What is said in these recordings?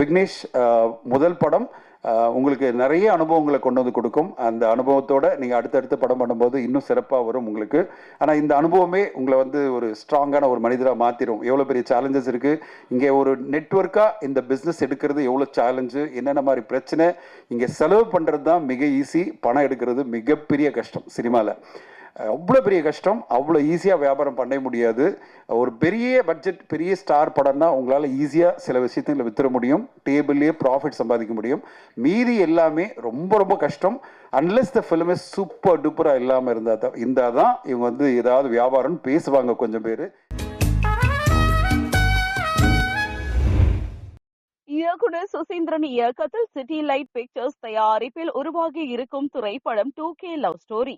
விக்னேஷ் முதல் படம் உங்களுக்கு நிறைய அனுபவங்களை கொண்டு வந்து கொடுக்கும். அந்த அனுபவத்தோட நீங்கள் அடுத்தடுத்து படம் பண்ணும்போது இன்னும் சிறப்பாக வரும் உங்களுக்கு. ஆனால் இந்த அனுபவமே உங்களை வந்து ஒரு ஸ்ட்ராங்கான ஒரு மனிதராக மாற்றிடும் எவ்வளோ பெரிய சேலஞ்சஸ் இருக்குது இங்கே ஒரு நெட்ஒர்க்காக இந்த பிஸ்னஸ் எடுக்கிறது எவ்வளோ சேலஞ்சு என்னென்ன மாதிரி பிரச்சனை? இங்கே செலவு பண்ணுறது தான் மிக ஈஸி பணம் எடுக்கிறது மிகப்பெரிய கஷ்டம் சினிமாவில் அவ்வளோ பெரிய கஷ்டம். அவ்வளோ ஈஸியாக வியாபாரம் பண்ண முடியாது. ஒரு பெரிய பட்ஜெட் பெரிய ஸ்டார் படம்னா உங்களால் ஈஸியாக சில விஷயத்தில் வித்துற முடியும். டேபிள்லேயே ப்ராஃபிட் சம்பாதிக்க முடியும். மீதி எல்லாமே ரொம்ப ரொம்ப கஷ்டம். அன்லெஸ் த ஃபிலிம் சூப்பர் டூப்பராக இல்லாமல் இருந்தால் தான் இருந்தால் தான் இவங்க வந்து ஏதாவது வியாபாரம்னு பேசுவாங்க கொஞ்சம் பேர். இயக்குனர் சுசீந்திரன் இயக்கத்தில் சிட்டி லைட் பிக்சர்ஸ் தயாரிப்பில் உருவாகி இருக்கும் திரைப்படம் டூ கே லவ் ஸ்டோரி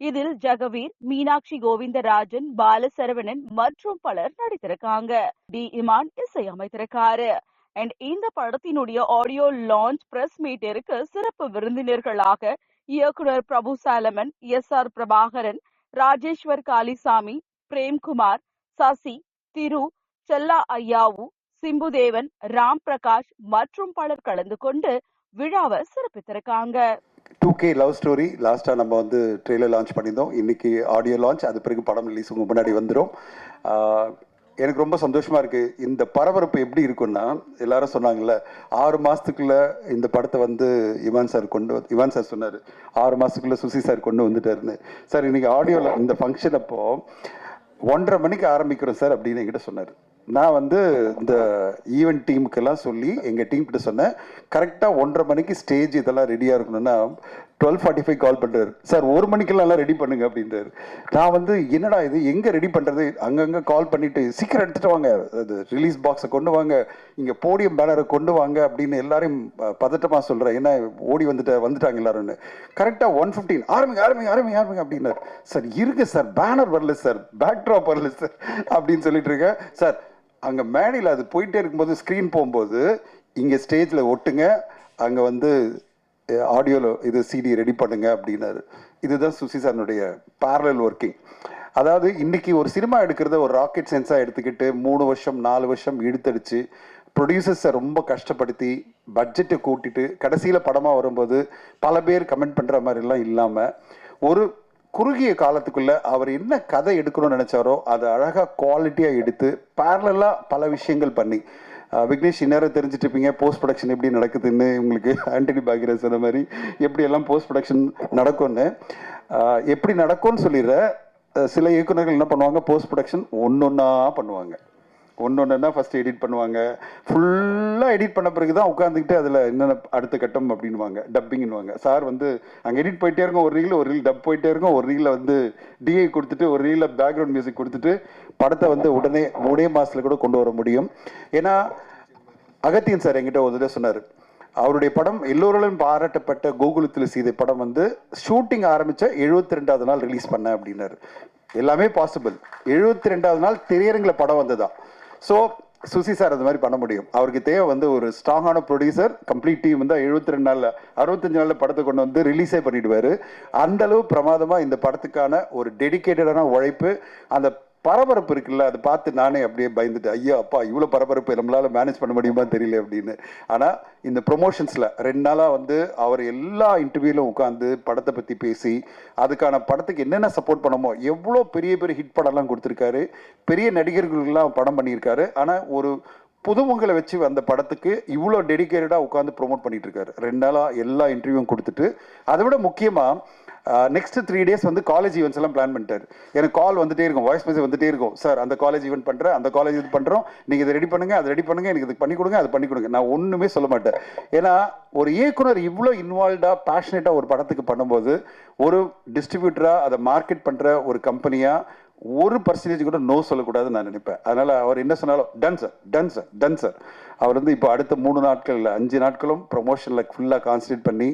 இதில் ஜெகவீர் மீனாட்சி கோவிந்தராஜன் பாலசரவணன் மற்றும் பலர் நடித்திருக்காங்க. டி. இமான் இசையமைத்திருக்காரு. அண்ட் இந்த படத்தினுடைய ஆடியோ லான்ச் பிரஸ் மீட்டிற்கு சிறப்பு விருந்தினர்களாக இயக்குனர் பிரபு சாலமன் எஸ். ஆர். பிரபாகரன் ராஜேஸ்வர் காளிசாமி பிரேம்குமார் சசி திரு செல்லா ஐயாவு சிம்புதேவன் ராம் பிரகாஷ் மற்றும் பலர் கலந்து கொண்டு விழாவை சிறப்பித்திருக்காங்க. டூ கே லவ் ஸ்டோரி லாஸ்ட்டாக நம்ம வந்து ட்ரெய்லர் லான்ச் பண்ணியிருந்தோம். இன்றைக்கி ஆடியோ லான்ச் அது பிறகு படம் ரிலீஸ் உங்கள் முன்னாடி வந்துடும் எனக்கு ரொம்ப சந்தோஷமாக இருக்குது இந்த பரபரப்பு எப்படி இருக்குன்னா எல்லாரும் சொன்னாங்கல்ல ஆறு மாதத்துக்குள்ளே இந்த படத்தை வந்து இவான் சார் கொண்டு வந்து- இவான் சார் சொன்னார். ஆறு மாதத்துக்குள்ளே சுசி சார் கொண்டு வந்துட்டாருன்னு. சார் இன்னைக்கு ஆடியோவில் இந்த ஃபங்க்ஷன் அப்போது ஒன்றரை மணிக்கு ஆரம்பிக்கிறோம் சார் அப்படின்னு என்கிட்ட சொன்னார். நான் வந்து இந்த ஈவெண்ட் டீமுக்கெல்லாம் சொல்லி எங்கள் டீம் கிட்ட சொன்னேன். கரெக்டாக ஒன்றரை மணிக்கு ஸ்டேஜ் இதெல்லாம் ரெடியாக இருக்கணும்னா டுவெல் ஃபார்ட்டி ஃபைவ் கால் பண்ணுறாரு சார் ஒரு மணிக்கெல்லாம் எல்லாம் ரெடி பண்ணுங்க அப்படின்றாரு. நான் வந்து என்னடா இது? எங்கே ரெடி பண்ணுறது அங்கங்கே கால் பண்ணிட்டு சீக்கிரம் எடுத்துட்டு வாங்க. அது ரிலீஸ் பாக்ஸை கொண்டு வாங்க. இங்கே போடியம் பேனரை கொண்டு வாங்க அப்படின்னு எல்லாரையும் பதட்டமாக சொல்கிறேன் ஏன்னா ஓடி வந்துட்ட வந்துட்டாங்க எல்லாரும்னு கரெக்டாக ஒன் ஃபிஃப்டீன் ஆரம்பிங்க ஆரம்பிங்க ஆரம்பிங்க ஆரம்பிங்க அப்படின்னாரு. சார் இருக்கு சார். பேனர் வரல சார். பேக் ட்ராப் வரல சார். அப்படின்னு சொல்லிட்டு இருக்கேன். சார் அங்கே மேடையில் அது போயிட்டே இருக்கும்போது ஸ்க்ரீன் போகும்போது இங்கே ஸ்டேஜில் ஒட்டுங்க அங்கே வந்து ஆடியோவில் இது சிடி ரெடி பண்ணுங்க அப்படின்னாரு. இதுதான் சுசி சாரனுடைய பேரலல் ஒர்க்கிங் அதாவது இன்னைக்கு ஒரு சினிமா எடுக்கிறத ஒரு ராக்கெட் சென்ஸாக எடுத்துக்கிட்டு மூணு வருஷம் நாலு வருஷம் இழுத்தடிச்சு ப்ரொடியூசர்ஸை ரொம்ப கஷ்டப்படுத்தி பட்ஜெட்டை கூட்டிட்டு கடைசியில் படமாக வரும்போது பல பேர் கமெண்ட் பண்ணுற மாதிரிலாம் இல்லாமல் ஒரு குறுகிய காலத்துக்குள்ள அவர் என்ன கதை எடுக்கணும்னு நினைச்சாரோ அதை அழகாக குவாலிட்டியாக எடுத்து பேரலாக பல விஷயங்கள் பண்ணி. விக்னேஷ் இந்நேரம் தெரிஞ்சுட்டு இருப்பீங்க போஸ்ட் ப்ரொடக்ஷன் எப்படி நடக்குதுன்னு உங்களுக்கு ஆண்டனி பாக்யராஜ் சொன்ன மாதிரி எப்படி எல்லாம் போஸ்ட் ப்ரொடக்ஷன் நடக்கும்னு. எப்படி நடக்கும்னு சொல்லிடுற சில இயக்குனர்கள் என்ன பண்ணுவாங்க போஸ்ட் ப்ரொடக்ஷன் ஒன்று ஒன்றா பண்ணுவாங்க. ஒன்னொன்னா ஃபர்ஸ்ட் எடிட் பண்ணுவாங்க. ஃபுல்லாக எடிட் பண்ண பிறகு தான் உட்காந்துக்கிட்டு அதில் என்னென்ன அடுத்த கட்டம் அப்படின்வாங்க டப்பிங்னுவாங்க சார் வந்து அங்கே எடிட் போயிட்டே இருக்கும் ஒரு ரீல் ஒரு ரீல் டப் போயிட்டே இருக்கும். ஒரு ரீலில் வந்து டிஐ கொடுத்துட்டு ஒரு ரீலில் பேக்ரவுண்ட் மியூசிக் கொடுத்துட்டு படத்தை வந்து உடனே ஒரே மாதத்தில் கூட கொண்டு வர முடியும். ஏன்னா அகத்தியன் சார் என்கிட்ட ஒரு சொன்னார் அவருடைய படம் எல்லோராலும் பாராட்டப்பட்ட கோகுலத்தில் சீதை படம் வந்து ஷூட்டிங் ஆரம்பித்த எழுபத்தி ரெண்டாவது நாள் ரிலீஸ் பண்ணேன் அப்படின்னாரு. எல்லாமே பாசிபிள் எழுபத்தி ரெண்டாவது நாள் திரையரங்கில் படம் வந்ததா? ஸோ சுசி சார் அது மாதிரி பண்ண முடியும். அவருக்கு தேவை வந்து ஒரு ஸ்ட்ராங்கான ப்ரொடியூசர் கம்ப்ளீட் டீம் வந்து எழுபத்தி ரெண்டு நாளில் அறுபத்தஞ்சு நாளில் படத்தை கொண்டு வந்து ரிலீஸே பண்ணிடுவார். அந்தளவு பிரமாதமாக இந்த படத்துக்கான ஒரு டெடிகேட்டடான உழைப்பு அந்த பரபரப்பு இருக்குல்ல அதை பார்த்து நானே அப்படியே பயந்துட்டேன் ஐயோ அப்பா இவ்வளோ பரபரப்பு நம்மளால் மேனேஜ் பண்ண முடியுமா தெரியல அப்படின்னு. ஆனால் இந்த ப்ரொமோஷன்ஸில் ரெண்டு நாளாக வந்து அவர் எல்லா இன்டர்வியூலும் உட்காந்து படத்தை பற்றி பேசி அதுக்கான படத்துக்கு என்னென்ன சப்போர்ட் பண்ணமோ எவ்வளோ பெரிய பெரிய ஹிட் படம்லாம் கொடுத்துருக்காரு. பெரிய நடிகர்களுக்கெல்லாம் படம் பண்ணியிருக்காரு. ஆனால் ஒரு புதுமுகங்களை வச்சு அந்த படத்துக்கு இவ்வளோ டெடிகேட்டடாக உட்காந்து ப்ரோமோட் பண்ணிட்டு இருக்காரு. ரெண்டு நாளாக எல்லா இன்டர்வியூவும் கொடுத்துட்டு அதை விட முக்கியமாக நெக்ஸ்ட் த்ரீ டேஸ் வந்து காலேஜ் ஈவெண்ட்ஸ் எல்லாம் பிளான் பண்ணிட்டார். எனக்கு கால் வந்துட்டே இருக்கும் வாய்ஸ் மெசேஜ் வந்துட்டே இருக்கும். சார் அந்த காலேஜ் ஈவெண்ட் பண்ணுறேன் அந்த காலேஜ் இது பண்ணுறோம் நீங்கள் இதை ரெடி பண்ணுங்கள் அதை ரெடி பண்ணுங்கள் எனக்கு இது பண்ணி கொடுங்க அது பண்ணி கொடுங்க. நான் ஒன்றுமே சொல்ல மாட்டேன். ஏன்னா ஒரு இயக்குனர் இவ்வளோ இன்வால்வ்டாக பேஷனேட்டாக ஒரு படத்துக்கு பண்ணும்போது ஒரு டிஸ்ட்ரிபியூட்டராக அதை மார்க்கெட் பண்ணுற ஒரு கம்பெனியாக ஒரு பர்சன்டேஜ் கூட நோ சொல்லக்கூடாதுன்னு நான் நினைப்பேன். அதனால் அவர் என்ன சொன்னாலும் done sir done sir done sir அவர் வந்து இப்போ அடுத்த மூணு நாட்கள் இல்லை அஞ்சு நாட்களும் ப்ரொமோஷனில் ஃபுல்லாக கான்சன்ட்ரேட் பண்ணி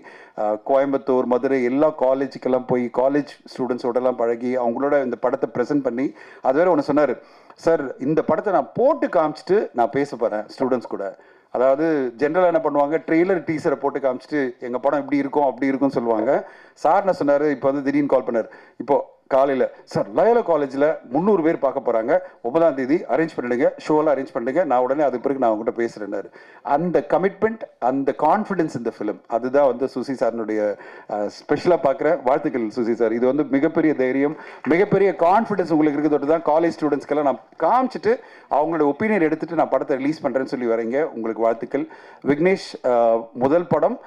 கோயம்புத்தூர் மதுரை எல்லா காலேஜுக்கெல்லாம் போய் காலேஜ் ஸ்டூடெண்ட்ஸோடலாம் பழகி அவங்களோட இந்த படத்தை ப்ரெசென்ட் பண்ணி அது வேறு ஒன்று சொன்னார். சார் இந்த படத்தை நான் போட்டு காமிச்சிட்டு நான் பேச போகிறேன் ஸ்டூடெண்ட்ஸ் கூட. அதாவது ஜென்ரலாக என்ன பண்ணுவாங்க ட்ரெய்லர் டீசரை போட்டு காமிச்சிட்டு எங்கள் படம் இப்படி இருக்கும் அப்படி இருக்கும்னு சொல்லுவாங்க. சார் என்ன சொன்னார் இப்போ வந்து திடீர்னு கால் பண்ணார். இப்போது காலையில். சார் லயலோ காலேஜில் முந்நூறு பேர் பார்க்க போகிறாங்க ஒன்பதாம் தேதி அரேஞ்ச் பண்ணிடுங்க. ஷோலாம் அரேஞ்ச் பண்ணிடுங்க. நான் உடனே அது பிறகு நான் அவங்ககிட்ட பேசுகிறேன்னாரு அந்த கமிட்மெண்ட் அந்த கான்ஃபிடென்ஸ் இந்த ஃபிலிம் அதுதான் வந்து சுசி சாரினுடைய ஸ்பெஷலாக பார்க்குற வாழ்த்துக்கள் சுசி சார். இது வந்து மிகப்பெரிய தைரியம் மிகப்பெரிய கான்ஃபிடென்ஸ் உங்களுக்கு இருக்கிறது தான் காலேஜ் ஸ்டூடெண்ட்ஸ்க்கெல்லாம் நான் காமிச்சிட்டு அவங்களோட ஒப்பீனியன் எடுத்துட்டு நான் படத்தை ரிலீஸ் பண்ணுறேன்னு சொல்லி வரீங்க. உங்களுக்கு வாழ்த்துக்கள். விக்னேஷ் முதல் படம்.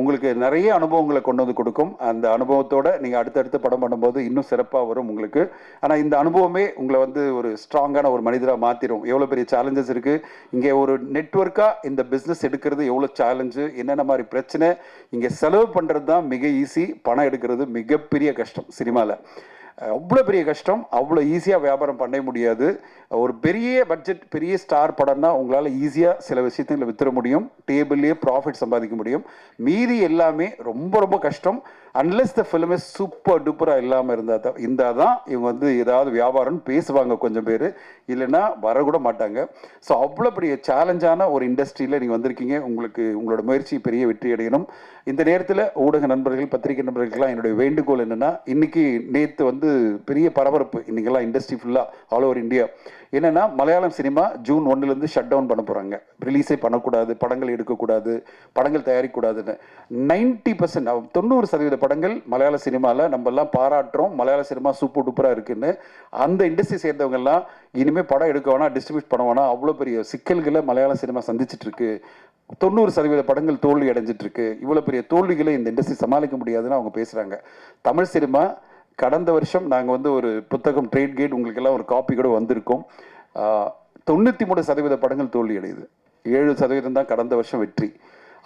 உங்களுக்கு நிறைய அனுபவங்களை கொண்டு வந்து கொடுக்கும். அந்த அனுபவத்தோட நீங்கள் அடுத்தடுத்து படம் பண்ணும்போது இன்னும் சிறப்பாக வரும் உங்களுக்கு. ஆனால் இந்த அனுபவமே உங்களை வந்து ஒரு ஸ்ட்ராங்கான ஒரு மனிதராக மாற்றிடும் எவ்வளோ பெரிய சேலஞ்சஸ் இருக்குது இங்கே ஒரு நெட்ஒர்க்காக இந்த பிஸ்னஸ் எடுக்கிறது எவ்வளோ சேலஞ்சு என்னென்ன மாதிரி பிரச்சனை? இங்கே செலவு பண்ணுறது தான் மிக ஈஸி பணம் எடுக்கிறது மிகப்பெரிய கஷ்டம் சினிமாவில் அவ்வளோ பெரிய கஷ்டம். அவ்வளோ ஈஸியாக வியாபாரம் பண்ண முடியாது. ஒரு பெரிய பட்ஜெட் பெரிய ஸ்டார் படம்னா உங்களால் ஈஸியாக சில விஷயத்தில் வித்துற முடியும். டேபிள்லேயே ப்ராஃபிட் சம்பாதிக்க முடியும். மீதி எல்லாமே ரொம்ப ரொம்ப கஷ்டம். Unless the film is super டூப்பராக இல்லாமல் இருந்தால் தான் இருந்தால் தான் இவங்க வந்து ஏதாவது வியாபாரம்னு பேசுவாங்க கொஞ்சம் பேர். இல்லைன்னா வரக்கூட மாட்டாங்க. ஸோ அவ்வளோ பெரிய சேலஞ்சான ஒரு இண்டஸ்ட்ரியில் நீங்கள் வந்திருக்கீங்க. உங்களுக்கு உங்களோட முயற்சி பெரிய வெற்றி அடையணும். இந்த நேரத்தில் ஊடக நண்பர்கள் பத்திரிகை நண்பர்களுக்கெல்லாம் என்னுடைய வேண்டுகோள் என்னென்னா இன்றைக்கி நேற்று வந்து பெரிய பரபரப்பு. இன்னைக்கெல்லாம் இண்டஸ்ட்ரி ஃபுல்லாக ஆல் ஓவர் இந்தியா என்னென்னா மலையாளம் சினிமா ஜூன் ஒன்னுலேருந்து ஷட் டவுன் பண்ண போகிறாங்க ரிலீஸே பண்ணக்கூடாது படங்கள் எடுக்கக்கூடாது படங்கள் தயாரிக்கக்கூடாதுன்னு. நைன்ட்டி பர்சன்ட் தொண்ணூறு சதவீத படங்கள் மலையாள சினிமாவில் நம்மெல்லாம் பாராட்டுறோம். மலையாள சினிமா சூப்பர் டூப்பராக இருக்குன்னு. அந்த இண்டஸ்ட்ரி சேர்ந்தவங்கெல்லாம் இனிமேல் படம் எடுக்க வேணாம் டிஸ்ட்ரிபியூட் பண்ண வேணாம். அவ்வளோ பெரிய சிக்கல்களை மலையாள சினிமா சந்திச்சிட்ருக்கு. தொண்ணூறு சதவீத படங்கள் தோல்வி அடைஞ்சிட்ருக்கு. இவ்வளோ பெரிய தோல்விகளை இந்த இண்டஸ்ட்ரி சமாளிக்க முடியாதுன்னு அவங்க பேசுகிறாங்க தமிழ் சினிமா கடந்த வருஷம் நாங்கள் வந்து ஒரு புத்தகம் ட்ரேட் கேட் உங்களுக்கெல்லாம் ஒரு காப்பி கூட வந்திருக்கோம். தொண்ணூற்றி மூணு சதவீத படங்கள் தோல்வி அடையுது. ஏழு சதவீதம் தான் கடந்த வருஷம் வெற்றி.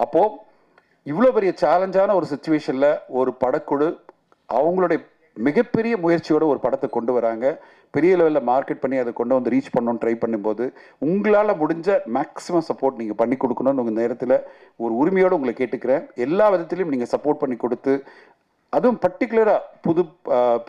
அப்போது இவ்வளோ பெரிய சேலஞ்சான ஒரு சுச்சுவேஷனில் ஒரு படக்குழு அவங்களுடைய மிகப்பெரிய முயற்சியோட ஒரு படத்தை கொண்டு வராங்க. பெரிய லெவலில் மார்க்கெட் பண்ணி அதை கொண்டு வந்து ரீச் பண்ணணும்னு ட்ரை பண்ணும்போது உங்களால் முடிஞ்ச மேக்ஸிமம் சப்போர்ட் நீங்கள் பண்ணி கொடுக்கணும்னு உங்கள் நேரத்தில் ஒரு உரிமையோடு உங்களை கேட்டுக்கிறேன். எல்லா விதத்திலையும் நீங்கள் சப்போர்ட் பண்ணி கொடுத்து அதுவும் பர்டிகுலராக புது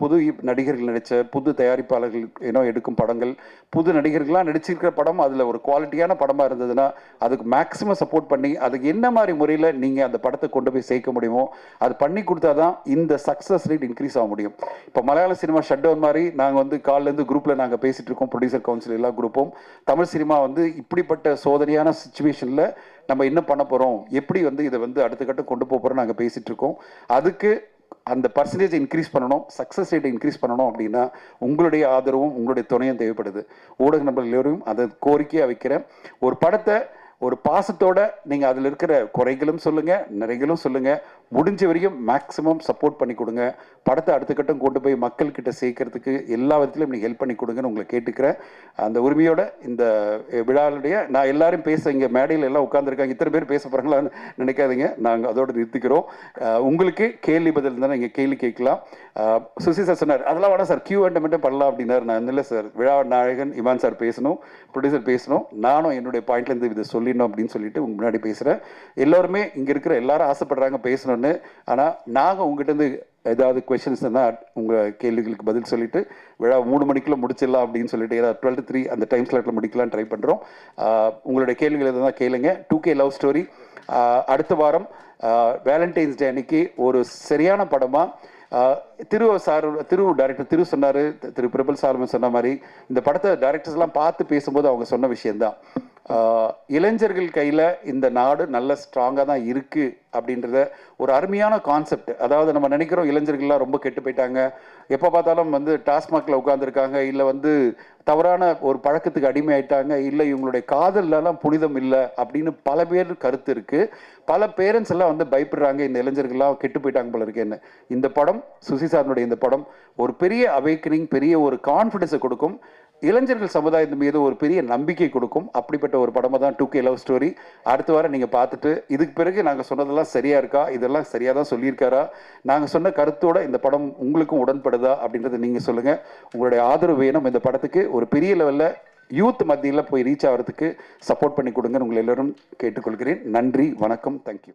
புது நடிகர்கள் நடித்த புது தயாரிப்பாளர்கள் ஏன்னோ எடுக்கும் படங்கள் புது நடிகர்கள்லாம் நடிச்சிருக்கிற படம் அதில் ஒரு குவாலிட்டியான படமாக இருந்ததுன்னா அதுக்கு மேக்ஸிமம் சப்போர்ட் பண்ணி அதுக்கு என்ன மாதிரி முறையில் நீங்கள் அந்த படத்தை கொண்டு போய் சேர்க்க முடியுமோ அது பண்ணி கொடுத்தா தான் இந்த சக்ஸஸ் ரேட் இன்க்ரீஸ் ஆக முடியும். இப்போ மலையாள சினிமா ஷட் டவுன் மாதிரி நாங்கள் வந்து காலிலேருந்து குரூப்பில் நாங்கள் பேசிகிட்டு இருக்கோம் ப்ரொடியூசர் கவுன்சில் எல்லா குரூப்பும் தமிழ் சினிமா வந்து இப்படிப்பட்ட சோதனையான சுச்சுவேஷனில் நம்ம என்ன பண்ண போகிறோம் எப்படி வந்து இதை வந்து அடுத்த கட்டம் கொண்டு போகிறோம் நாங்கள் பேசிகிட்டு இருக்கோம். அதுக்கு அந்த பர்சன்டேஜ் இன்க்ரீஸ் பண்ணணும் சக்ஸஸ் ரேட்டை இன்க்ரீஸ் பண்ணணும் அப்படின்னா உங்களுடைய ஆதரவும் உங்களுடைய துணையும் தேவைப்படுது. ஊடக நபர்கள் எல்லோரும் அதை கோரிக்கையாக வைக்கிறேன். ஒரு படத்தை ஒரு பாசத்தோட நீங்கள் அதில் இருக்கிற குறைகளும் சொல்லுங்கள் நிறைகளும் சொல்லுங்கள் முடிஞ்ச வரைக்கும் மேக்ஸிமம் சப்போர்ட் பண்ணி கொடுங்க. படத்தை அடுத்த கட்டம் கொண்டு போய் மக்கள்கிட்ட சேர்க்கறதுக்கு எல்லா விதத்திலும் நீங்கள் ஹெல்ப் பண்ணி கொடுங்கன்னு உங்களை கேட்டுக்கிறேன். அந்த உரிமையோட இந்த விழாவுடைய நான் எல்லாரும் பேச இங்கே மேடையில் எல்லாம் உட்காந்துருக்காங்க இத்தனை பேர் பேச போகிறாங்களான்னு நினைக்காதீங்க. நாங்கள் அதோடு நிறுத்திக்கிறோம். உங்களுக்கு கேள்வி பதில் இருந்தால் நீங்கள் கேள்வி கேட்கலாம். சுசி சார் சொன்னார் அதெல்லாம் வேணாம் சார் கியூ அண்ட் மட்டும் பண்ணலாம் அப்படின்னாரு. நான் இல்லை சார் விழா நாயகன் இமான் சார் பேசணும் ப்ரொடியூசர் பேசணும். நானும் என்னுடைய பாயிண்ட்லேருந்து இதை சொல்லிடணும் அப்படின்னு சொல்லிட்டு உங்க முன்னாடி பேசுகிறேன் எல்லோருமே இங்கே இருக்கிற எல்லாரும் ஆசைப்படுறாங்க பேசணும்னு ஆனால் நாங்கள் இருந்து ஏதாவது கொஷின்ஸ் இருந்தால் உங்கள் கேள்விகளுக்கு பதில் சொல்லிட்டு விழா மூணு மணிக்குள்ளே முடிச்சிடலாம் அப்படின்னு சொல்லிட்டு ஏதாவது டுவெல் த்ரீ அந்த டைம் ஸ்லாட்டில் முடிக்கலாம் ட்ரை பண்ணுறோம் உங்களுடைய கேள்விகள் எதுனா கேளுங்க. டூ கே லவ் ஸ்டோரி அடுத்த வாரம் வேலண்டைன்ஸ் டே அன்னைக்கு ஒரு சரியான படமாக ஆஹ் திரு சார் திரு டைரக்டர் திரு சொன்னாரு திரு பிரபல் சாருமே சொன்ன மாதிரி இந்த படத்தை டைரக்டர்ஸ் எல்லாம் பார்த்து பேசும்போது அவங்க சொன்ன விஷயம்தான். இளைஞர்கள் கையில் இந்த நாடு நல்ல ஸ்ட்ராங்காக தான் இருக்குது அப்படின்றத ஒரு அருமையான கான்செப்ட் அதாவது நம்ம நினைக்கிறோம் இளைஞர்கள்லாம் ரொம்ப கெட்டு போயிட்டாங்க. எப்போ பார்த்தாலும் வந்து டாஸ்மாகில் உட்காந்துருக்காங்க இல்லை வந்து தவறான ஒரு பழக்கத்துக்கு அடிமை ஆயிட்டாங்க இல்லை இவங்களுடைய காதல்லாம் புனிதம் இல்லை அப்படின்னு பல பேர் கருத்து இருக்குது பல பேரண்ட்ஸ் எல்லாம் வந்து பயப்படுறாங்க இந்த இளைஞர்கள்லாம் கெட்டு போயிட்டாங்க போல இருக்கேன்னு. இந்த படம் சுசி சாரனுடைய இந்த படம் ஒரு பெரிய அவேக்கனிங் பெரிய ஒரு கான்ஃபிடென்ஸை கொடுக்கும். இளைஞர்கள் சமுதாயத்தின் மீது ஒரு பெரிய நம்பிக்கை கொடுக்கும். அப்படிப்பட்ட ஒரு படமாக தான் டூ கே லவ் ஸ்டோரி. அடுத்த வாரம் நீங்கள் பார்த்துட்டு இதுக்கு பிறகு நாங்கள் சொன்னதெல்லாம் சரியாக இருக்கா? இதெல்லாம் சரியாக தான் சொல்லியிருக்காரா? நாங்கள் சொன்ன கருத்தோட இந்த படம் உங்களுக்கும் உடன்படுதா? அப்படின்றத நீங்கள் சொல்லுங்கள் உங்களுடைய ஆதரவு வேணும். இந்த படத்துக்கு ஒரு பெரிய லெவலில் யூத் மத்தியில் போய் ரீச் ஆகிறதுக்கு சப்போர்ட் பண்ணி கொடுங்கன்னு உங்களை எல்லோரும் கேட்டுக்கொள்கிறேன். நன்றி வணக்கம் தேங்க்யூ